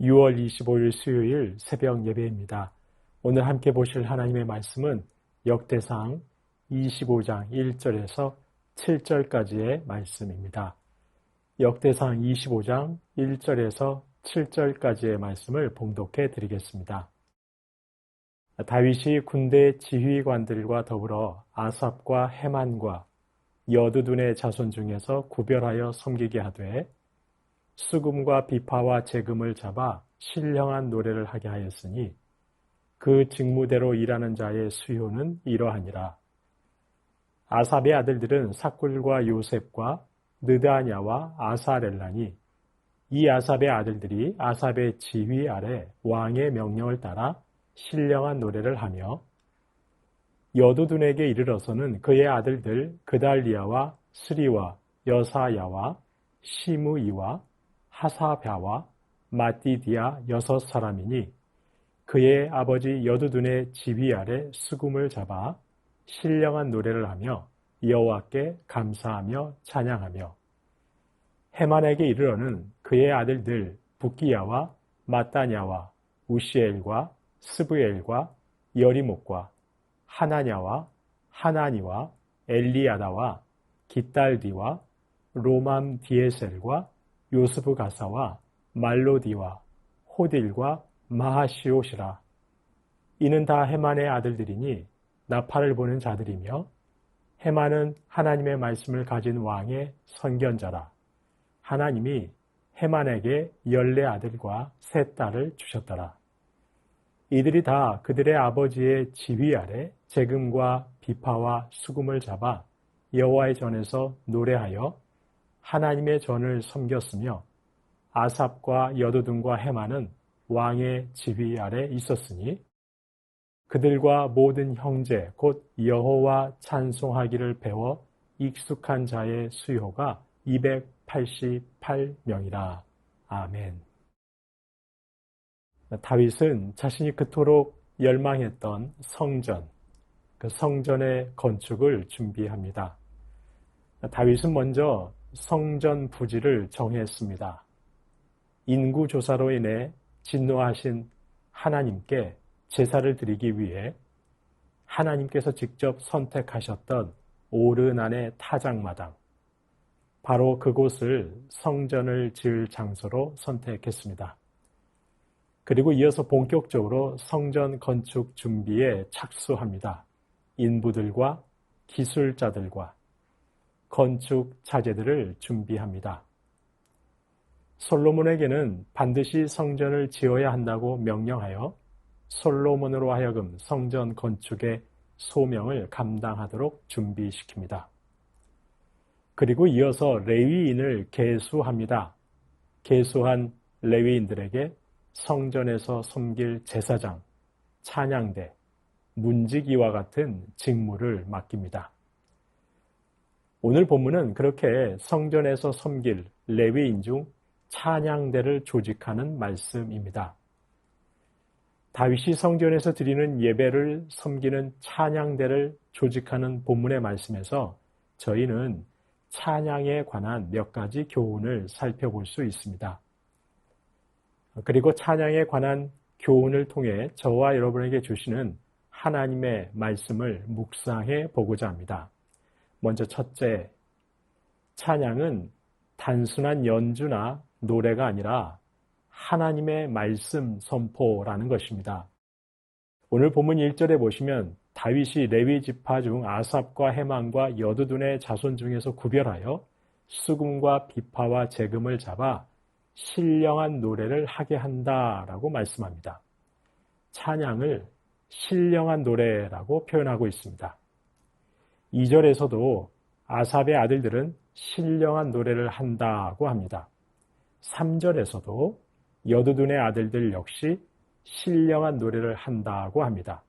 6월 25일 수요일 새벽 예배입니다. 오늘 함께 보실 하나님의 말씀은 역대상 25장 1절에서 7절까지의 말씀입니다. 역대상 25장 1절에서 7절까지의 말씀을 봉독해 드리겠습니다. 다윗이 군대 지휘관들과 더불어 아삽과 해만과 여두둔의 자손 중에서 구별하여 섬기게 하되 수금과 비파와 재금을 잡아 신령한 노래를 하게 하였으니 그 직무대로 일하는 자의 수요는 이러하니라. 아삽의 아들들은 사꿀과 요셉과 느다냐와 아사렐라니 이 아삽의 아들들이 아삽의 지휘 아래 왕의 명령을 따라 신령한 노래를 하며 여두둔에게 이르러서는 그의 아들들 그달리아와 스리와 여사야와 시무이와 하사벼와 마띠디아 여섯 사람이니 그의 아버지 여두둔의 지휘 아래 수금을 잡아 신령한 노래를 하며 여호와께 감사하며 찬양하며 해만에게 이르러는 그의 아들들 부기야와 마따냐와 우시엘과 스브엘과 여리목과 하나냐와 하나니와 엘리아다와 기딸디와 로맘 디에셀과 요스프 가사와 말로디와 호딜과 마하시옷이라. 이는 다 헤만의 아들들이니 나팔을 보는 자들이며 헤만은 하나님의 말씀을 가진 왕의 선견자라. 하나님이 헤만에게 열네 아들과 세 딸을 주셨더라. 이들이 다 그들의 아버지의 지휘 아래 재금과 비파와 수금을 잡아 여호와의 전에서 노래하여 하나님의 전을 섬겼으며 아삽과 여두둔과 해마는 왕의 지휘 아래 있었으니 그들과 모든 형제 곧 여호와 찬송하기를 배워 익숙한 자의 수요가 288명이라. 아멘. 다윗은 자신이 그토록 열망했던 성전, 그 성전의 건축을 준비합니다. 다윗은 먼저 성전 부지를 정했습니다. 인구 조사로 인해 진노하신 하나님께 제사를 드리기 위해 하나님께서 직접 선택하셨던 오르난의 타작마당, 바로 그곳을 성전을 지을 장소로 선택했습니다. 그리고 이어서 본격적으로 성전 건축 준비에 착수합니다. 인부들과 기술자들과 건축 자재들을 준비합니다. 솔로몬에게는 반드시 성전을 지어야 한다고 명령하여 솔로몬으로 하여금 성전 건축의 소명을 감당하도록 준비시킵니다. 그리고 이어서 레위인을 계수합니다. 계수한 레위인들에게 성전에서 섬길 제사장, 찬양대, 문지기와 같은 직무를 맡깁니다. 오늘 본문은 그렇게 성전에서 섬길 레위인 중 찬양대를 조직하는 말씀입니다. 다윗이 성전에서 드리는 예배를 섬기는 찬양대를 조직하는 본문의 말씀에서 저희는 찬양에 관한 몇 가지 교훈을 살펴볼 수 있습니다. 그리고 찬양에 관한 교훈을 통해 저와 여러분에게 주시는 하나님의 말씀을 묵상해 보고자 합니다. 먼저 첫째, 찬양은 단순한 연주나 노래가 아니라 하나님의 말씀 선포라는 것입니다. 오늘 본문 1절에 보시면 다윗이 레위 지파 중 아삽과 해만과 여두둔의 자손 중에서 구별하여 수금과 비파와 재금을 잡아 신령한 노래를 하게 한다라고 말씀합니다. 찬양을 신령한 노래라고 표현하고 있습니다. 2절에서도 아삽의 아들들은 신령한 노래를 한다고 합니다. 3절에서도 여두둔의 아들들 역시 신령한 노래를 한다고 합니다.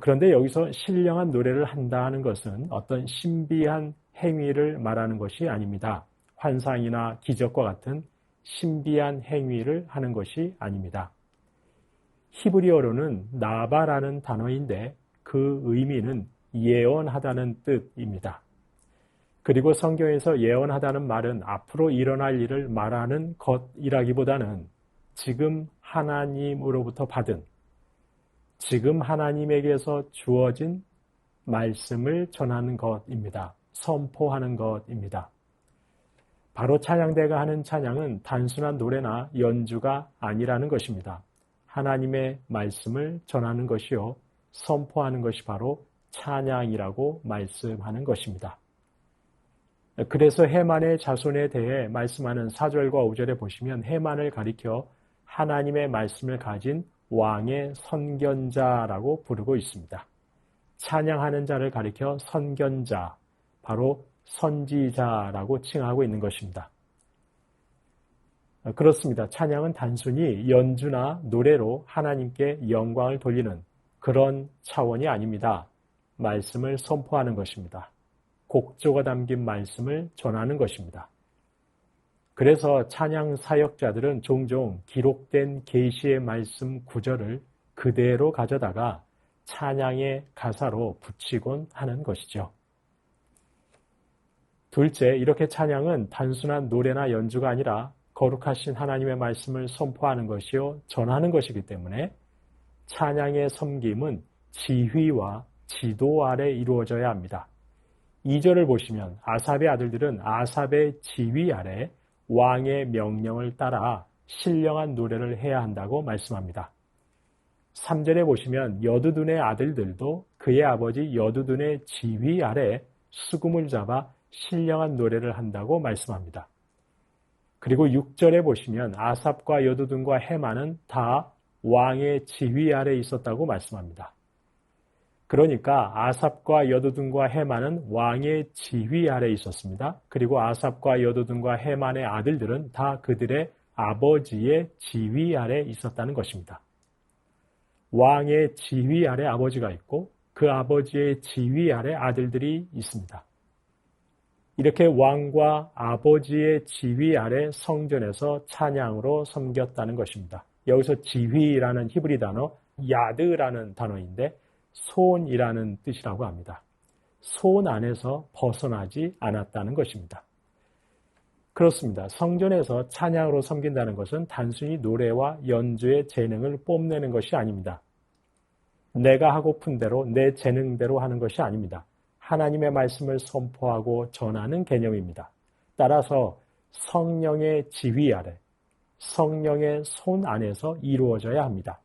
그런데 여기서 신령한 노래를 한다는 것은 어떤 신비한 행위를 말하는 것이 아닙니다. 환상이나 기적과 같은 신비한 행위를 하는 것이 아닙니다. 히브리어로는 나바라는 단어인데 그 의미는 예언하다는 뜻입니다. 그리고 성경에서 예언하다는 말은 앞으로 일어날 일을 말하는 것이라기보다는 지금 하나님으로부터 받은 지금 하나님에게서 주어진 말씀을 전하는 것입니다. 선포하는 것입니다. 바로 찬양대가 하는 찬양은 단순한 노래나 연주가 아니라는 것입니다. 하나님의 말씀을 전하는 것이요. 선포하는 것이 바로 찬양이라고 말씀하는 것입니다. 그래서 해만의 자손에 대해 말씀하는 4절과 5절에 보시면 해만을 가리켜 하나님의 말씀을 가진 왕의 선견자라고 부르고 있습니다. 찬양하는 자를 가리켜 선견자, 바로 선지자라고 칭하고 있는 것입니다. 그렇습니다. 찬양은 단순히 연주나 노래로 하나님께 영광을 돌리는 그런 차원이 아닙니다. 말씀을 선포하는 것입니다. 곡조가 담긴 말씀을 전하는 것입니다. 그래서 찬양 사역자들은 종종 기록된 계시의 말씀 구절을 그대로 가져다가 찬양의 가사로 붙이곤 하는 것이죠. 둘째, 이렇게 찬양은 단순한 노래나 연주가 아니라 거룩하신 하나님의 말씀을 선포하는 것이요, 전하는 것이기 때문에 찬양의 섬김은 지휘와 지도 아래 이루어져야 합니다. 2절을 보시면 아삽의 아들들은 아삽의 지휘 아래 왕의 명령을 따라 신령한 노래를 해야 한다고 말씀합니다. 3절에 보시면 여두둔의 아들들도 그의 아버지 여두둔의 지휘 아래 수금을 잡아 신령한 노래를 한다고 말씀합니다. 그리고 6절에 보시면 아삽과 여두둔과 해마는 다 왕의 지휘 아래 있었다고 말씀합니다. 그러니까 아삽과 여두둔과 해만은 왕의 지휘 아래 있었습니다. 그리고 아삽과 여두둔과 해만의 아들들은 다 그들의 아버지의 지휘 아래 있었다는 것입니다. 왕의 지휘 아래 아버지가 있고 그 아버지의 지휘 아래 아들들이 있습니다. 이렇게 왕과 아버지의 지휘 아래 성전에서 찬양으로 섬겼다는 것입니다. 여기서 지휘라는 히브리 단어 야드라는 단어인데 손이라는 뜻이라고 합니다. 손 안에서 벗어나지 않았다는 것입니다. 그렇습니다. 성전에서 찬양으로 섬긴다는 것은 단순히 노래와 연주의 재능을 뽐내는 것이 아닙니다. 내가 하고픈 대로 내 재능대로 하는 것이 아닙니다. 하나님의 말씀을 선포하고 전하는 개념입니다. 따라서 성령의 지휘 아래, 성령의 손 안에서 이루어져야 합니다.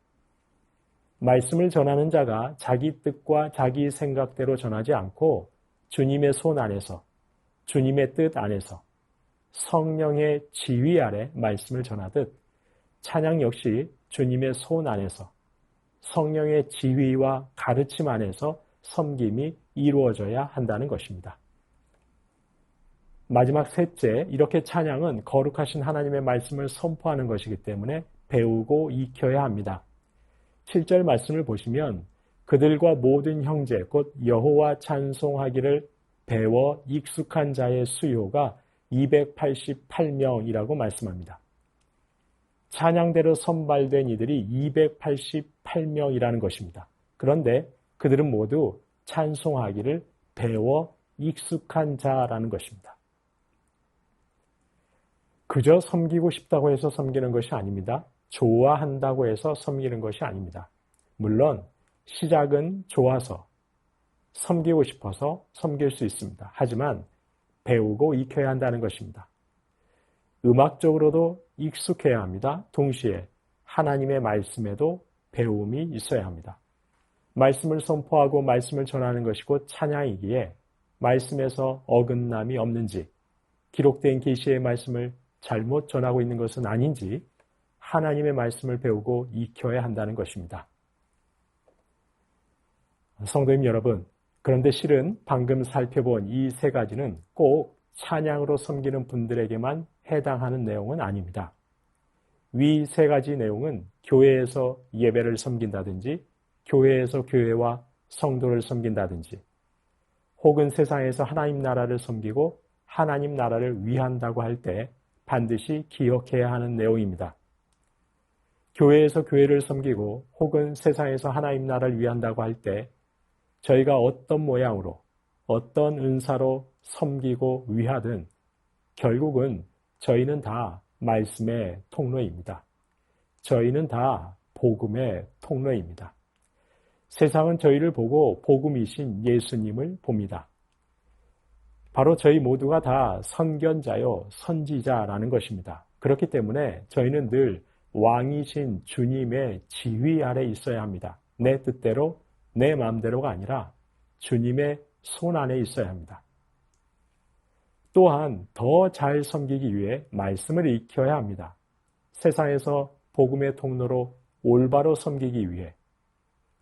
말씀을 전하는 자가 자기 뜻과 자기 생각대로 전하지 않고 주님의 손 안에서, 주님의 뜻 안에서 성령의 지휘 아래 말씀을 전하듯 찬양 역시 주님의 손 안에서 성령의 지휘와 가르침 안에서 섬김이 이루어져야 한다는 것입니다. 마지막 셋째, 이렇게 찬양은 거룩하신 하나님의 말씀을 선포하는 것이기 때문에 배우고 익혀야 합니다. 7절 말씀을 보시면 그들과 모든 형제 곧 여호와 찬송하기를 배워 익숙한 자의 수요가 288명이라고 말씀합니다. 찬양대로 선발된 이들이 288명이라는 것입니다. 그런데 그들은 모두 찬송하기를 배워 익숙한 자라는 것입니다. 그저 섬기고 싶다고 해서 섬기는 것이 아닙니다. 좋아한다고 해서 섬기는 것이 아닙니다. 물론 시작은 좋아서 섬기고 싶어서 섬길 수 있습니다. 하지만 배우고 익혀야 한다는 것입니다. 음악적으로도 익숙해야 합니다. 동시에 하나님의 말씀에도 배움이 있어야 합니다. 말씀을 선포하고 말씀을 전하는 것이 곧 찬양이기에 말씀에서 어긋남이 없는지 기록된 계시의 말씀을 잘못 전하고 있는 것은 아닌지 하나님의 말씀을 배우고 익혀야 한다는 것입니다. 성도님 여러분, 그런데 실은 방금 살펴본 이 세 가지는 꼭 찬양으로 섬기는 분들에게만 해당하는 내용은 아닙니다. 위 세 가지 내용은 교회에서 예배를 섬긴다든지, 교회에서 교회와 성도를 섬긴다든지, 혹은 세상에서 하나님 나라를 섬기고 하나님 나라를 위한다고 할 때 반드시 기억해야 하는 내용입니다. 교회에서 교회를 섬기고 혹은 세상에서 하나님 나라를 위한다고 할 때 저희가 어떤 모양으로 어떤 은사로 섬기고 위하든 결국은 저희는 다 말씀의 통로입니다. 저희는 다 복음의 통로입니다. 세상은 저희를 보고 복음이신 예수님을 봅니다. 바로 저희 모두가 다 선견자요, 선지자라는 것입니다. 그렇기 때문에 저희는 늘 왕이신 주님의 지휘 아래 있어야 합니다. 내 뜻대로, 내 마음대로가 아니라 주님의 손 안에 있어야 합니다. 또한 더 잘 섬기기 위해 말씀을 익혀야 합니다. 세상에서 복음의 통로로 올바로 섬기기 위해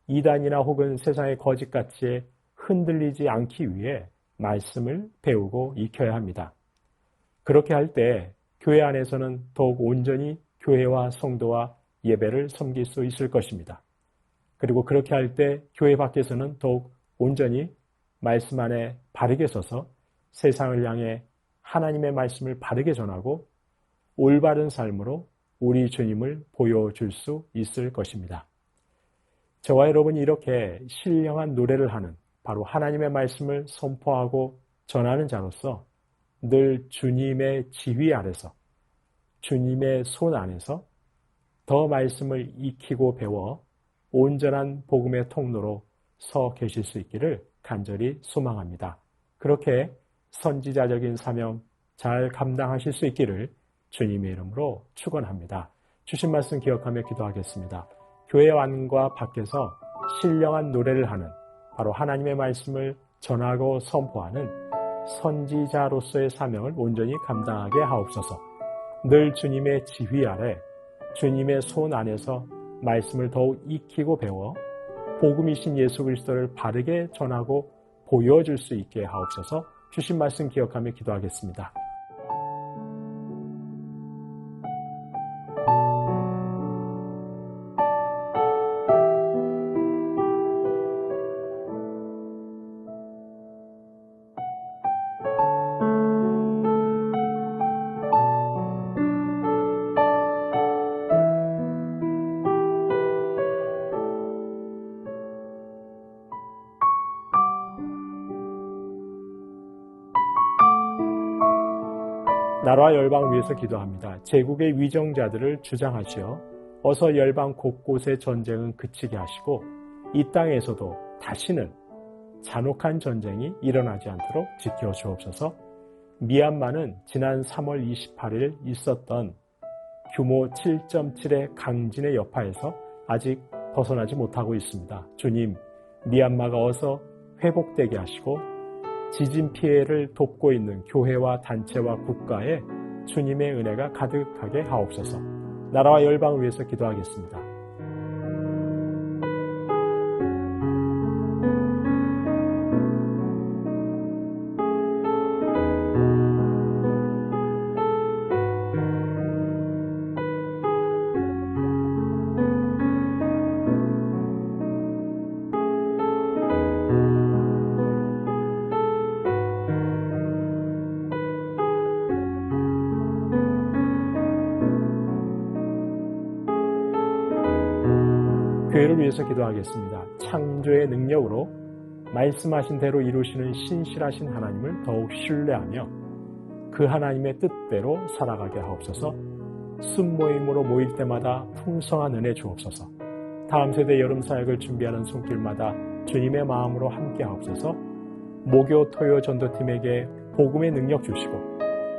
이단이나 혹은 세상의 거짓가치에 흔들리지 않기 위해 말씀을 배우고 익혀야 합니다. 그렇게 할 때 교회 안에서는 더욱 온전히 교회와 성도와 예배를 섬길 수 있을 것입니다. 그리고 그렇게 할 때 교회 밖에서는 더욱 온전히 말씀 안에 바르게 서서 세상을 향해 하나님의 말씀을 바르게 전하고 올바른 삶으로 우리 주님을 보여줄 수 있을 것입니다. 저와 여러분이 이렇게 신령한 노래를 하는 바로 하나님의 말씀을 선포하고 전하는 자로서 늘 주님의 지휘 아래서 주님의 손 안에서 더 말씀을 익히고 배워 온전한 복음의 통로로 서 계실 수 있기를 간절히 소망합니다. 그렇게 선지자적인 사명 잘 감당하실 수 있기를 주님의 이름으로 축원합니다. 주신 말씀 기억하며 기도하겠습니다. 교회 안과 밖에서 신령한 노래를 하는 바로 하나님의 말씀을 전하고 선포하는 선지자로서의 사명을 온전히 감당하게 하옵소서. 늘 주님의 지휘 아래 주님의 손 안에서 말씀을 더욱 익히고 배워 복음이신 예수 그리스도를 바르게 전하고 보여줄 수 있게 하옵소서. 주신 말씀 기억하며 기도하겠습니다. 열방을 위해서 기도합니다. 제국의 위정자들을 주장하시어 어서 열방 곳곳의 전쟁은 그치게 하시고 이 땅에서도 다시는 잔혹한 전쟁이 일어나지 않도록 지켜 주옵소서. 미얀마는 지난 3월 28일 있었던 규모 7.7의 강진의 여파에서 아직 벗어나지 못하고 있습니다. 주님, 미얀마가 어서 회복되게 하시고 지진 피해를 돕고 있는 교회와 단체와 국가에 주님의 은혜가 가득하게 하옵소서. 나라와 열방을 위해서 기도하겠습니다. 교회를 위해서 기도하겠습니다. 창조의 능력으로 말씀하신 대로 이루시는 신실하신 하나님을 더욱 신뢰하며 그 하나님의 뜻대로 살아가게 하옵소서 순모임으로 모일 때마다 풍성한 은혜 주옵소서 다음 세대 여름 사역을 준비하는 손길마다 주님의 마음으로 함께 하옵소서 모교 토요 전도팀에게 복음의 능력 주시고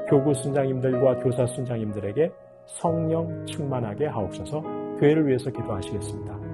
교구 순장님들과 교사 순장님들에게 성령 충만하게 하옵소서 교회를 위해서 기도하시겠습니다.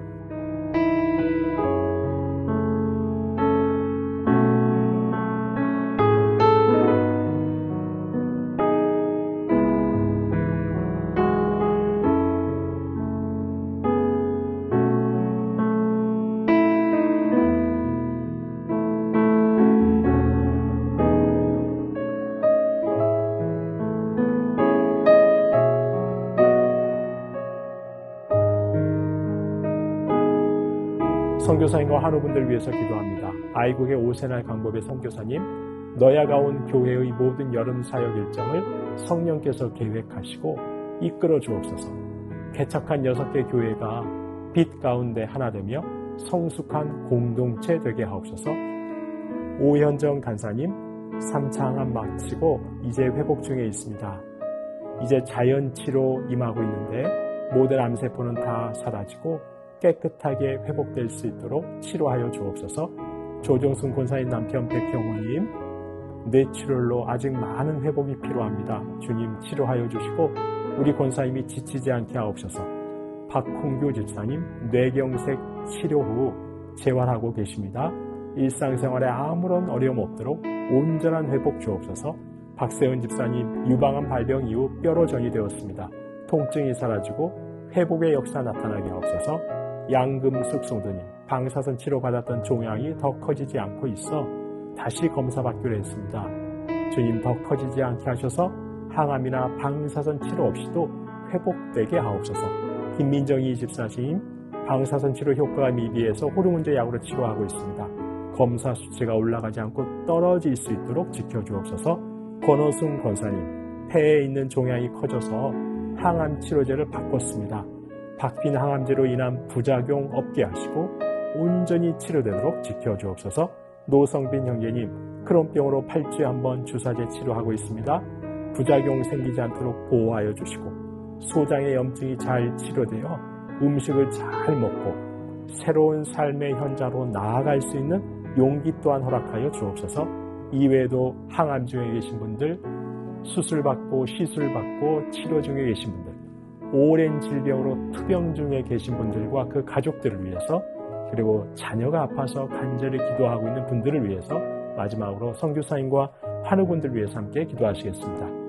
선교사님과 한우분들 위해서 기도합니다. 아이국의 오세날 강법의 선교사님, 너야 가온 교회의 모든 여름 사역 일정을 성령께서 계획하시고 이끌어 주옵소서. 개척한 여섯 개 교회가 빛 가운데 하나 되며 성숙한 공동체 되게 하옵소서. 오현정 간사님, 3차항암 마치고 이제 회복 중에 있습니다. 이제 자연치로 임하고 있는데 모든 암세포는 다 사라지고 깨끗하게 회복될 수 있도록 치료하여 주옵소서. 조종순 권사님 남편 백형우님, 뇌출혈로 아직 많은 회복이 필요합니다. 주님 치료하여 주시고 우리 권사님이 지치지 않게 하옵소서. 박홍규 집사님 뇌경색 치료 후 재활하고 계십니다. 일상생활에 아무런 어려움 없도록 온전한 회복 주옵소서. 박세은 집사님 유방암 발병 이후 뼈로 전이되었습니다. 통증이 사라지고 회복의 역사 나타나게 하옵소서. 양금숙 송도님 방사선 치료받았던 종양이 더 커지지 않고 있어 다시 검사받기로 했습니다. 주님 더 커지지 않게 하셔서 항암이나 방사선 치료 없이도 회복되게 하옵소서. 김민정이 24시인 방사선 치료 효과가 미비해서 호르몬제 약으로 치료하고 있습니다. 검사 수치가 올라가지 않고 떨어질 수 있도록 지켜주옵소서. 권호승 권사님, 폐에 있는 종양이 커져서 항암 치료제를 바꿨습니다. 박빈 항암제로 인한 부작용 없게 하시고 온전히 치료되도록 지켜주옵소서. 노성빈 형제님, 크론병으로 8주에 한 번 주사제 치료하고 있습니다. 부작용 생기지 않도록 보호하여 주시고 소장의 염증이 잘 치료되어 음식을 잘 먹고 새로운 삶의 현장으로 나아갈 수 있는 용기 또한 허락하여 주옵소서. 이외에도 항암 중에 계신 분들, 수술받고 시술받고 치료 중에 계신 분들, 오랜 질병으로 투병 중에 계신 분들과 그 가족들을 위해서 그리고 자녀가 아파서 간절히 기도하고 있는 분들을 위해서 마지막으로 성교사님과 환우분들 위해서 함께 기도하시겠습니다.